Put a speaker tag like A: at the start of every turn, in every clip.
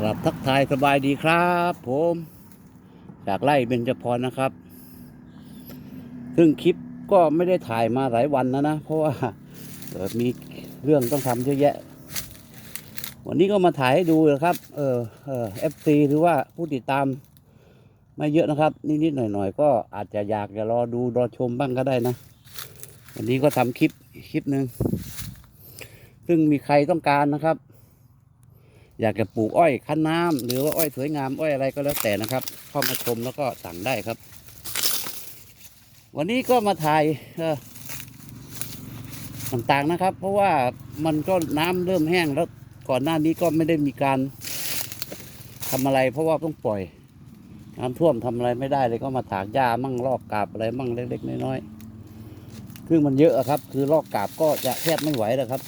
A: หลับทักทายสบายดีครับ ผมจากไล่เบญจพรนะครับ ซึ่งคลิปก็ไม่ได้ถ่ายมาหลายวันนะนะ เพราะว่าเอ่อมีเรื่องต้องทำเยอะแยะ วันนี้ก็มาถ่ายให้ดูนะครับ เออเออฟซีหรือว่าผู้ติดตาม ไม่เยอะนะครับ นิดๆหน่อยๆ ก็อาจจะอยากจะรอดูรอชมบ้างก็ได้นะ วันนี้ก็ทำคลิปคลิปหนึ่งซึ่งมีใครต้องการนะครับ อยากจะปลูกอ้อยคั้นน้ำหรือว่าอ้อยสวยงามอ้อยอะไรก็แล้วแต่นะครับเข้ามาชมแล้วก็สั่งได้ครับ วันนี้ก็มาถ่ายต่างๆนะครับ เพราะว่ามันก็น้ำเริ่มแห้งแล้วก่อนหน้านี้ก็ไม่ได้มีการทำอะไร เพราะว่าต้องปล่อยน้ำท่วมทำอะไรไม่ได้เลยก็มาถากหญ้ามั่งลอกกาบอะไรมั่งเล็กๆน้อยๆซึ่งมันเยอะอะครับ คือลอกกาบก็จะแทบไม่ไหวแล้วครับ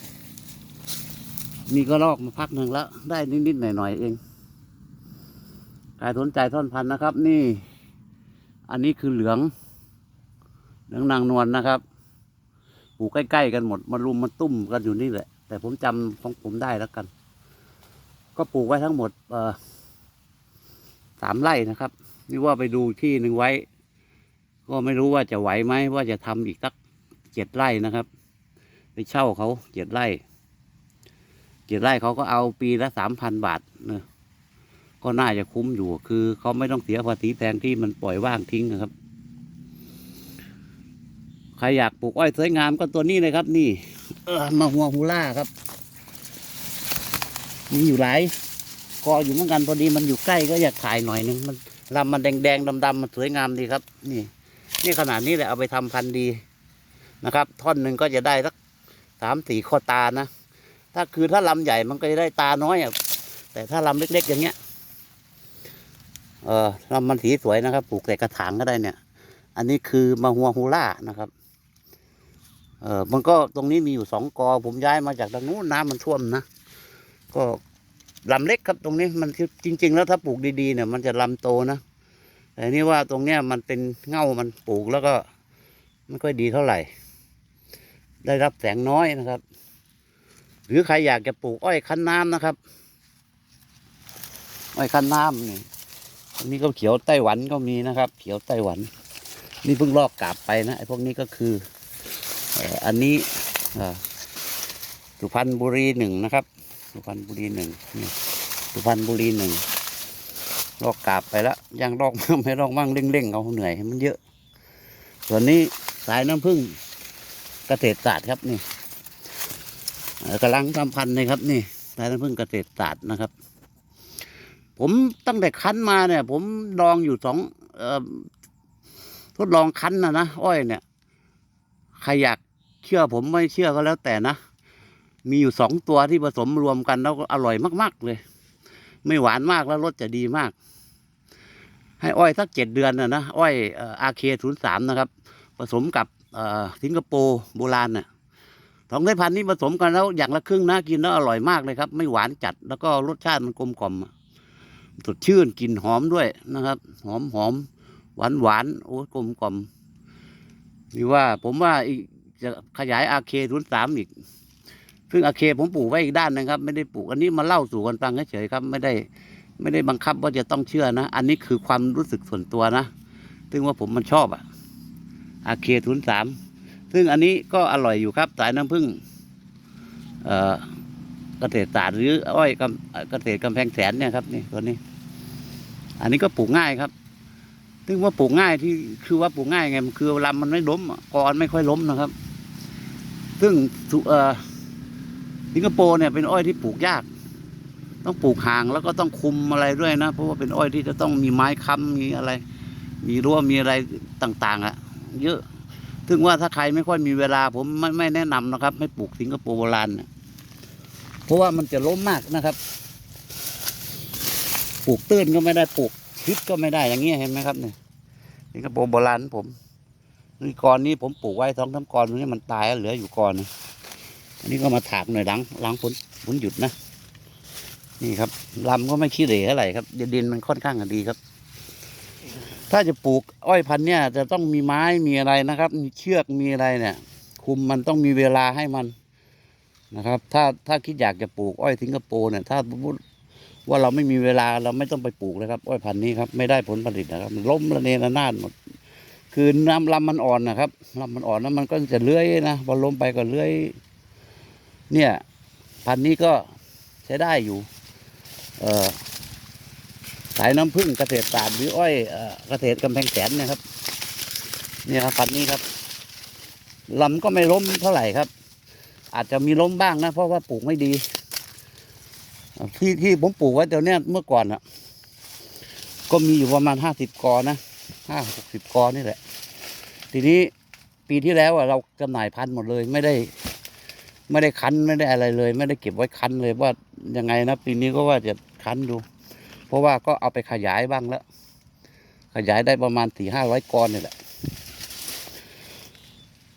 A: มีก็ลอกมาพักหนึ่งแล้ว ได้นิดๆหน่อยๆเองใครสนใจท่อนพันธุ์นะครับ นี่ อันนี้คือเหลือง เหลืองนางนวลนะครับปลูกใกล้ๆกันหมดมารุมมาตุ้มกันอยู่นี่แหละ แต่ผมจำของผมได้แล้วกัน ก็ปลูกไว้ทั้งหมดสามไร่นะครับ นี่ว่าไปดูที่หนึ่งไว้ ก็ไม่รู้ว่าจะไหวไหมว่าจะทำอีกสักเจ็ดไร่นะครับ ไปเช่าเขาเจ็ดไร่ เจ็ดไร่เขาก็เอาปีละสามพันบาทนะก็น่าจะคุ้มอยู่ คือเขาไม่ต้องเสียภาษีแพงที่มันปล่อยว่างทิ้งนะครับ ใครอยากปลูกอ้อยสวยงามก็ตัวนี้เลยครับ นี่มาหัวฮูล่าครับ มีอยู่หลายกออยู่เหมือนกันพอดีมันอยู่ใกล้ก็อยากถ่ายหน่อยหนึงมันลำมันแดงๆดงดำๆมันสวยงามดีครับ นี่ นี่ขนาดนี้แหละเอาไปทำพันธุ์ดีนะครับ ท่อนหนึ่งก็จะได้สักสามสี่ข้อตานะ ถ้าคือถ้าลำใหญ่มันก็จะได้ตาน้อยอะแต่ถ้าลำเล็ก ๆ อย่างเงี้ย เออลำมันสีสวยนะครับ ปลูกใส่กระถางก็ได้เนี่ย อันนี้คือมาฮัวฮูล่านะครับ เออมันก็ตรงนี้มีอยู่สองกอ ผมย้ายมาจากทางนู้นน้ำมันท่วมนะ ก็ลำเล็กครับตรงนี้มันจริง ๆ แล้วถ้าปลูกดีๆเนี่ย มันจะลำโตนะแต่นี่ว่าตรงเนี้ยมันเป็นเง่ามันปลูกแล้วก็ไม่ค่อยดีเท่าไหร่ ได้รับแสงน้อยนะครับ หรือใครอยากจะปลูกอ้อยคั้นน้ำนะครับ อ้อยคั้นน้ำนี่อันนี้ก็เขียวไต้หวันก็มีนะครับ เขียวไต้หวัน นี่เพิ่งลอกกาบไปนะไอ้พวกนี้ก็คืออันนี้สุพรรณบุรีหนึ่งนะครับ สุพรรณบุรีหนึ่งสุพรรณบุรีหนึ่งลอกกาบไปแล้วยังลอกมั่งไม่ลอกมั่งเร่งๆเอาเหนื่อยมันเยอะ ส่วนนี้สายน้ำผึ้งเกษตรศาสตร์ครับนี่ กำลังทำพันธุ์เลยครับนี่สายน้ำผึ้งเกษตรศาสตร์นะครับ ผมตั้งแต่คั้นมาเนี่ย ผมลองอยู่สองออทดลองคั้นนะนะอ้อยเนี่ยใครอยากเชื่อผมไม่เชื่อก็แล้วแต่นะ มีอยู่สองตัวที่ผสมรวมกันแล้วอร่อยมาก ๆ เลย ไม่หวานมากแล้วรสจะดีมาก ให้อ้อยสักเจ็ดเดือนนะนะอ้อยอาเคศูนย์สามนะครับ ผสมกับสิงคโปร์โบราณน่ะ สองสายพันธุ์นี้ผสมกันแล้วอย่างละครึ่งนะกินแล้วอร่อยมากเลยครับ ไม่หวานจัดแล้วก็รสชาติมันกลมกล่อมสดชื่นกลิ่นหอมด้วยนะครับ หอมหอมหวานหวานโอ้กลมกล่อมนี่ว่าผมว่าอีกจะขยายอาเคศูนย์สามอีก ซึ่งอาเคผมปลูกไว้อีกด้านนึงครับ ไม่ได้ปลูกอันนี้มาเล่าสู่กันฟังเฉยๆครับ ไม่ได้ไม่ได้บังคับว่าจะต้องเชื่อนะ อันนี้คือความรู้สึกส่วนตัวนะ ซึ่งว่าผมมันชอบอะอาเคศูนย์สาม ซึ่งอันนี้ก็อร่อยอยู่ครับสายน้ำผึ้งเกษตรศาสตร์หรืออ้อยกเกษตรกำแพงแสนเนี่ยครับนี่ตัวนี้ อันนี้ก็ปลูกง่ายครับซึ่งว่าปลูกง่ายที่คือว่าปลูกง่ายไงมันคือลำมันไม่ล้มกอนไม่ค่อยล้มนะครับ ซึ่งสิงคโปร์เนี่ยเป็นอ้อยที่ปลูกยาก ต้องปลูกห่างแล้วก็ต้องคุมอะไรด้วยนะ เพราะว่าเป็นอ้อยที่จะต้องมีไม้ค้ำมีอะไร มีรั้วมีอะไรต่าง ๆอะเยอะ ถึงว่าถ้าใครไม่ค่อยมีเวลา ผมไม่ไม่แนะนำนะครับไม่ปลูกสิงคโปร์โบราณนะเพราะว่ามันจะล้มมากนะครับ ปลูกตื้นก็ไม่ได้ปลูกชิดก็ไม่ได้อย่างเงี้ยเห็นไหมครับเนี่ยสิงคโปร์โบราณผมนี่กรนี้ผมปลูกไว้สองสามกรนี้มันตายเหลืออยู่กรนอันนี้ก็มาถากหน่อยหลังหลังฝนฝนหยุดนะ นี่ครับลำก็ไม่ขี้เหร่เท่าไหร่ครับดินมันค่อนข้างจะดีครับ ถ้าจะปลูกอ้อยพันธุ์เนี่ยจะต้องมีไม้มีอะไรนะครับ มีเชือกมีอะไรเนี่ย คุมมันต้องมีเวลาให้มันนะครับ ถ้าถ้าคิดอยากจะปลูกอ้อยสิงคโปร์เนี่ย ถ้าสมมติว่าเราไม่มีเวลาเราไม่ต้องไปปลูกเลยครับ อ้อยพันธุ์นี้ครับไม่ได้ผลผลิตนะครับมันล้มระเนระนาดหมด คือน้ำลำมันอ่อนนะครับลำมันอ่อนแล้วมันก็จะเลื้อยนะพอล้มไปก็เลื้อย เนี่ย พันธุ์นี้ก็ใช้ได้อยู่ เออ สายน้ำผึ้งเกษตรศาสตร์หรืออ้อยเอ่อเกษตรกำแพงแสนนะครับเนี่ยครับพันนี้ครับลำก็ไม่ล้มเท่าไหร่ครับ อาจจะมีล้มบ้างนะ เพราะว่าปลูกไม่ดีที่ที่ผมปลูกไว้เดี๋ยวเนี้ยเมื่อก่อนอะก็มีอยู่ประมาณห้าสิบกอนะห้าหกสิบกอนี่แหละ ทีนี้ปีที่แล้วอะเราจำหน่ายพันหมดเลยไม่ได้ ไม่ได้คั้นไม่ได้อะไรเลย ไม่ได้เก็บไว้คั้นเลยว่ายังไงนะปีนี้ก็ว่าจะคั้นดู เพราะว่าก็เอาไปขยายบ้างแล้ว ขยายได้ประมาณสี่ห้าร้อยกรนี่แหละ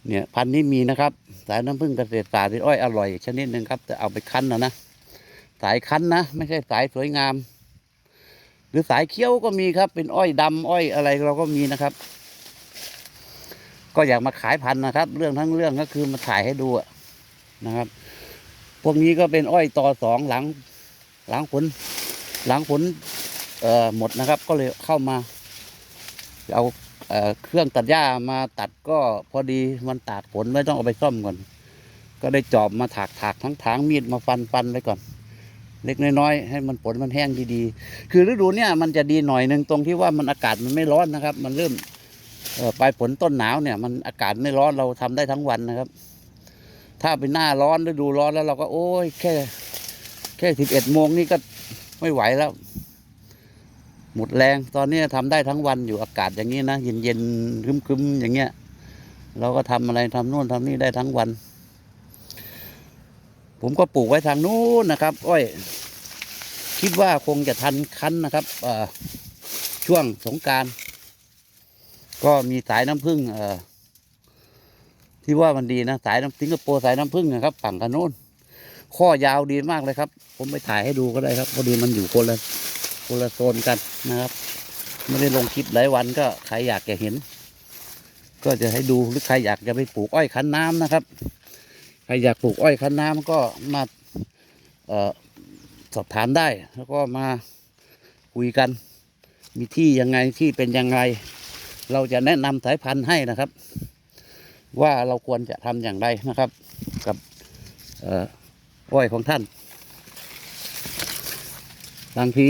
A: เนี่ยพันธุ์นี้มีนะครับ สายน้ำผึ้งเกษตรศาสตร์อ้อยอร่อยชนิดหนึ่งครับแต่เอาไปคั้นนะนะสายคั้นนะ ไม่ใช่สายสวยงาม หรือสายเคี้ยวก็มีครับ เป็นอ้อยดำอ้อยอะไรเราก็มีนะครับ ก็อยากมาขายพันธุ์นะครับ เรื่องทั้งเรื่องก็คือมาถ่ายให้ดูนะครับ พวกนี้ก็เป็นอ้อยต่อสองหลัง หลังผล หลังผลเออหมดนะครับ ก็เลยเข้ามาเอาเอเครื่องตัดหญ้ามาตัดก็พอดีมันตากผลไม่ต้องเอาไปซ่อมก่อน ก็ได้จอบมาถากถากทั้งถางมีดมาฟันฟันไว้ก่อน เล็กน้อยๆให้มันผลมันแห้งดีๆ คือฤดูเนี้ยมันจะดีหน่อยหนึ่งตรงที่ว่ามันอากาศมันไม่ร้อนนะครับ มันเริ่มปลายฝนต้นหนาวเนี่ย มันอากาศไม่ร้อนเราทำได้ทั้งวันนะครับ ถ้าเป็นหน้าร้อนฤดูร้อนแล้วเราก็โอ้ยแค่ แค่สิบเอ็ดโมงนี่ก็ ไม่ไหวแล้ว หมดแรงตอนนี้ทำได้ทั้งวันอยู่อากาศอย่างนี้นะเย็นเย็นๆครึมๆอย่างเงี้ย เราก็ทำอะไรทำโน่นทำนี่ได้ทั้งวัน ผมก็ปลูกไว้ทางนู้นนะครับอ้อยคิดว่าคงจะทันคั้นนะครับช่วงสงการก็มีสายน้ำผึ้งที่ว่ามันดีนะ สายน้ำสิงคโปร์สายน้ำผึ้งนะครับฝั่งกันโน้น ข้อยาวดีมากเลยครับ ผมไปถ่ายให้ดูก็ได้ครับพอดีมันอยู่คนละคนละโซนกันนะครับ ไม่ได้ลงคลิปหลายวันก็ใครอยากจะเห็น ก็จะให้ดูหรือใครอยากจะไปปลูกอ้อยคั้นน้ำนะครับใครอยากปลูกอ้อยคั้นน้ำก็มาออสอบถามได้ แล้วก็มาคุยกัน มีที่ยังไงที่เป็นยังไง เราจะแนะนำสายพันธุ์ให้นะครับ ว่าเราควรจะทำอย่างไรนะครับ กับเอ้อยของท่าน บางที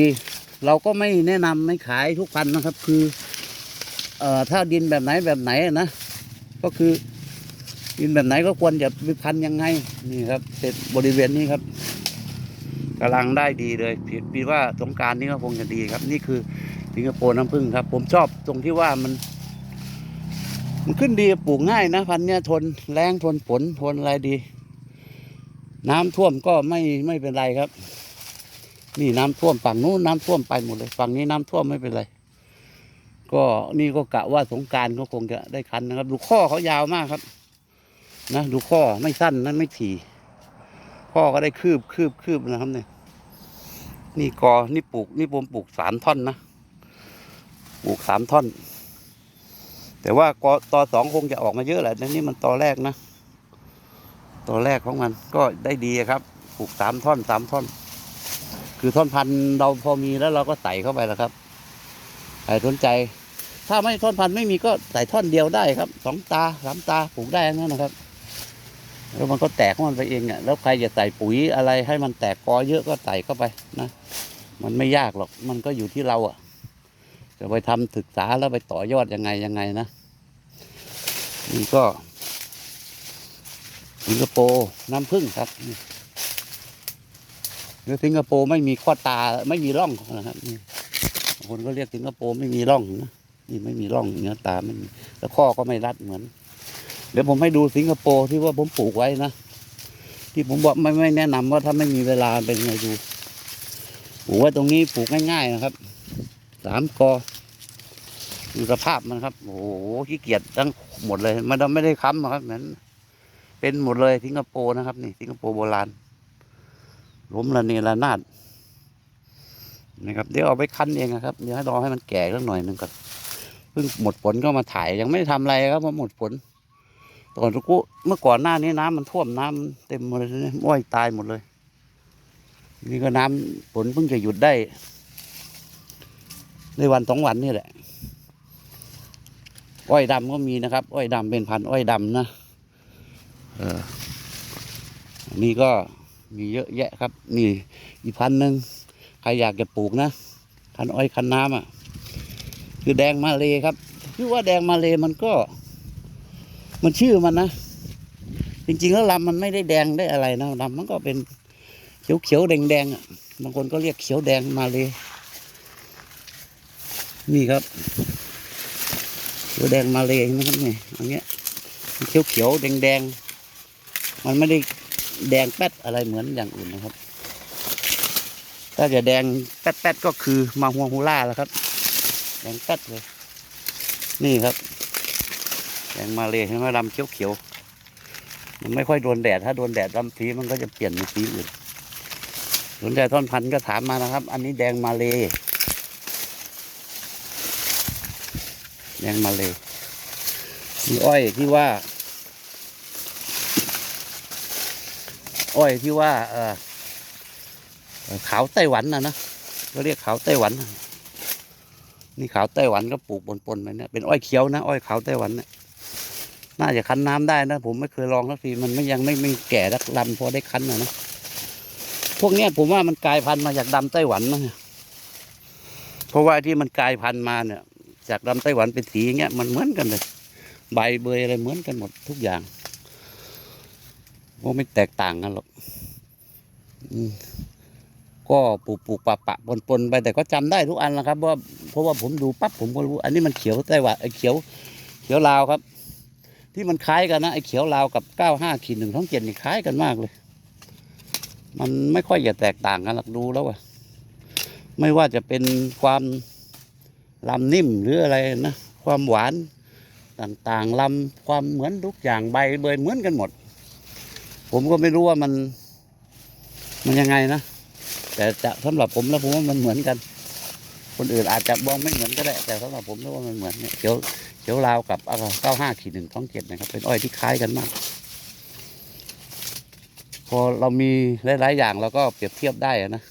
A: เราก็ไม่แนะนำไม่ขายทุกพันธุ์นะครับ คือเอ่อถ้าดินแบบไหนแบบไหนนะก็คือดินแบบไหนก็ควรจะไปพันธุ์ยังไงนี่ครับเสร็จบริเวณนี้ครับกำลังได้ดีเลยผิดปีว่าสงการนี้ก็คงจะดีครับ นี่คือสิงคโปร์น้ำผึ้งครับ ผมชอบตรงที่ว่ามัน มันขึ้นดีปลูกง่ายนะพันธุ์เนี้ยทนแรงทนฝนทนอะไรดี น้ำท่วมก็ไม่ไม่เป็นไรครับ นี่น้ำท่วมฝั่งนู้นน้ำท่วมไปหมดเลยฝั่งนี้น้ำท่วมไม่เป็นไร ก็นี่ก็กะว่าสงการก็คงจะได้คันนะครับ ดูข้อเขายาวมากครับ นะดูข้อไม่สั้นนั้นไม่ถี่ข้อก็ได้คืบคืบคืบนะครับเนี่ยนี่กอนี่ปลูกนี่ผมปลูกสามท่อนนะปลูกสามท่อน แต่ว่ากอตอสองคงจะออกมาเยอะแหละแต่นี่มันตอแรกนะ ตัวแรกของมันก็ได้ดีครับปลูกสามท่อนสามท่อน คือท่อนพันธุ์เราพอมีแล้วเราก็ใส่เข้าไปแล้วครับใครสนใจ ถ้าไม่ท่อนพันธุ์ไม่มีก็ใส่ท่อนเดียวได้ครับสองตาสามตาปลูกได้นั่นนะครับ แล้วมันก็แตกของมันไปเองอะแล้วใครจะใส่ปุ๋ยอะไรให้มันแตกกอเยอะก็ใส่เข้าไปนะมันไม่ยากหรอกมันก็อยู่ที่เราอะจะไปทำศึกษาแล้วไปต่อยอดยังไงยังไงนะนี่ก็ สิงคโปร์น้ำผึ้งครับเนี่หรือสิงคโปร์ไม่มีข้อตาไม่มีร่องนะครับนี่คนก็เรียกสิงคโปร์ไม่มีร่องนะนี่ไม่มีร่องเนื้อตาไม่มีแล้วข้อก็ไม่รัดเหมือน เดี๋ยวผมให้ดูสิงคโปร์ที่ว่าผมปลูกไว้นะที่ผมบอกไม่ไม่แนะนำว่าถ้าไม่มีเวลาเป็นไงดูปลูกไว้ตรงนี้ปลูกง่ายๆนะครับสามกอดูสภาพมันครับ โอ้โหขี้เกียจทั้งหมดเลย มันไม่ได้ค้ำครับเหมือน เป็นหมดเลยสิงคโปร์นะครับ นี่สิงคโปร์โบราณล้มระเนระนาดนะครับเดี๋ยวเอาไปคั้นเองนะครับเดี๋ยวให้รอให้มันแก่สักหน่อยหนึ่งก่อนเพิ่งหมดผลก็มาถ่ายยังไม่ได้ทำอะไรครับเพราะหมดผลตอนทุกเมื่อก่อนหน้านี้น้ำมันท่วมน้ำเต็มหมดเลยอ้อยตายหมดเลย นี่ก็น้ำฝนเพิ่งจะหยุดได้ ในวันสองวันนี่แหละ อ้อยดำก็มีนะครับ อ้อยดำเป็นพันอ้อยดำนะ เออนี่ก็มีเยอะแยะครับ นี่อีกพันธุ์หนึ่งใครอยากจะปลูกนะพันอ้อยคันน้ำอะ คือแดงมาเลยครับคือว่าแดงมาเลยมันก็ มันชื่อมันนะจริงๆแล้วลำมันไม่ได้แดงได้อะไรนะลำมันก็เป็นเขียวเขียวแดงแดงอะบางคนก็เรียกเขียวแดงมาเลย นี่ครับเขียวแดงมาเลยนะครับนี่อันเนี้ยเขียวเขียวแดงแดง มันไม่ได้แดงแป๊ดอะไรเหมือนอย่างอื่นนะครับ ถ้าจะแดงแป๊ดแป๊ดๆก็คือมาฮวงฮูล่าแล้วครับ แดงแป๊ดเลย นี่ครับ แดงมาเลยเห็นไหมลำเขียวๆมันไม่ค่อยโดนแดด ถ้าโดนแดดลำสีมันก็จะเปลี่ยนเป็นสีอื่นสนใจท่อนพันธุ์ก็ถามมานะครับ อันนี้แดงมาเลยแดงมาเลยมีอ้อยที่ว่า อ้อยที่ว่าเออขาวไต้หวันนะนะก็เรียกขาวไต้หวัน นี่ขาวไต้หวันก็ปลูกปนๆไปเนี่ยเป็นอ้อยเขียวนะอ้อยขาวไต้หวันเนี่ยน่าจะคั้นน้ำได้นะ ผมไม่เคยลองสักทีมันไม่ยังไม่ไม่แก่รักลำพอได้คั้นนะนะพวกเนี้ยผมว่ามันกลายพันธุ์มาจากดำไต้หวันนะเพราะว่าที่มันกลายพันธุ์มาเนี่ย จากดำไต้หวันเป็นสีอย่างเงี้ยมันเหมือนกันเลย ใบเบยอะไรเหมือนกันหมดทุกอย่าง ว่าไม่แตกต่างกันหรอกก็ปลูกปลูกปะปะปนปนไปแต่ก็จำได้ทุกอันแล้วครับว่าเพราะว่าผมดูปั๊บผมก็รู้ อันนี้มันเขียวไต้หวันไอ้เขียว เขียวลาวครับ ที่มันคล้ายกันนะไอ้เขียวลาวกับเก้าห้าขีดหนึ่งท้องเจ็ดนี่คล้ายกันมากเลย มันไม่ค่อยจะแตกต่างกันหรอกดูแล้วอะไม่ว่าจะเป็นความลำนิ่มหรืออะไรนะ ความหวานต่างๆลำความเหมือนทุกอย่างใบเบยเหมือนกันหมด ผมก็ไม่รู้ว่ามัน มันยังไงนะ แต่จะสำหรับผมแล้วผมว่ามันเหมือนกัน คนอื่นอาจจะมองไม่เหมือนก็ได้ แต่สำหรับผมแล้วว่ามันเหมือนเนี่ยเขียวเขียวลาวกับเก้าห้าขีดหนึ่งท้องเจ็ดนะครับ เป็นอ้อยที่คล้ายกันมาก พอเรามีหลายๆอย่างเราก็เปรียบเทียบได้นะ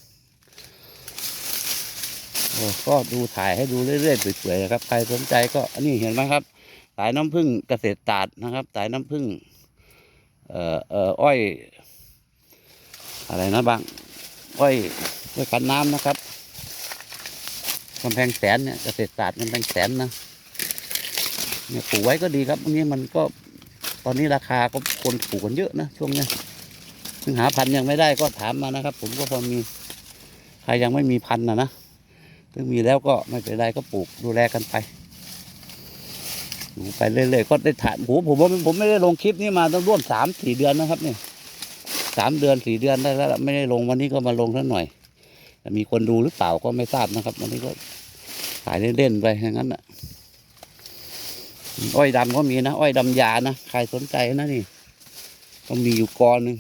A: ก็ดูถ่ายให้ดูเรื่อยๆเปื่อยๆครับ ใครสนใจก็อันนี้เห็นไหมครับ สายน้ำผึ้งเกษตรศาสตร์นะครับ สายน้ำผึ้ง เอ่อเอ่ออ้อย อะไรนะบางอ้อยอ้อยกันน้ำนะครับกำแพงแสนเนี่ยเกษตรศาสตร์กำแพงแสนนะเนี่ยปลูกไว้ก็ดีครับอันนี้มันก็ตอนนี้ราคาก็คนปลูกกันเยอะนะช่วงเนี้ยซึ่งหาพันธุ์ยังไม่ได้ก็ถามมานะครับ ผมก็พอมีใครยังไม่มีพันธุ์นะนะซึ่งมีแล้วก็ไม่เป็นไรก็ปลูกดูแลกันไป ดูไปเรื่อยๆก็ได้ถ่ายโหผมว่าผมไม่ได้ลงคลิปนี้มาต้องร่วมสามสี่เดือนนะครับเนี่ยสามเดือนสี่เดือนได้แล้วไม่ได้ลงวันนี้ก็มาลงสักหน่อยแต่มีคนดูหรือเปล่าก็ไม่ทราบนะครับ วันนี้ก็ถ่ายเล่นๆไปอย่างนั้นน่ะอ้อยดำก็มีนะอ้อยดำยานะใครสนใจนะนี่ก็มีอยู่กอหนึ่ง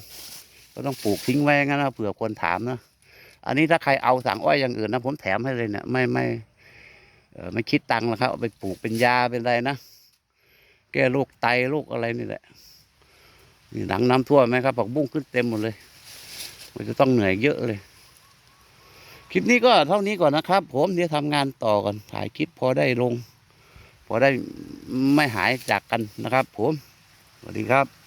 A: ก็ต้องปลูกทิ้งไว้งั้นนะเผื่อคนถามนะอันนี้ถ้าใครเอาสั่งอ้อยอย่างอื่นนะผมแถมให้เลยเนี่ยไม่ไม่ไม่คิดตังค์หรอกครับเอาไปปลูกเป็นยาเป็นอะไรนะ แก้โรคไตโรคอะไรนี่แหละนี่หลังน้ำท่วมไหมครับผักบุ้งขึ้นเต็มหมดเลยมันจะต้องเหนื่อยเยอะเลย คลิปนี้ก็เท่านี้ก่อนนะครับ ผมเดี๋ยวทำงานต่อก่อนถ่ายคลิปพอได้ลง พอได้ไม่หายจากกันนะครับ ผมสวัสดีครับ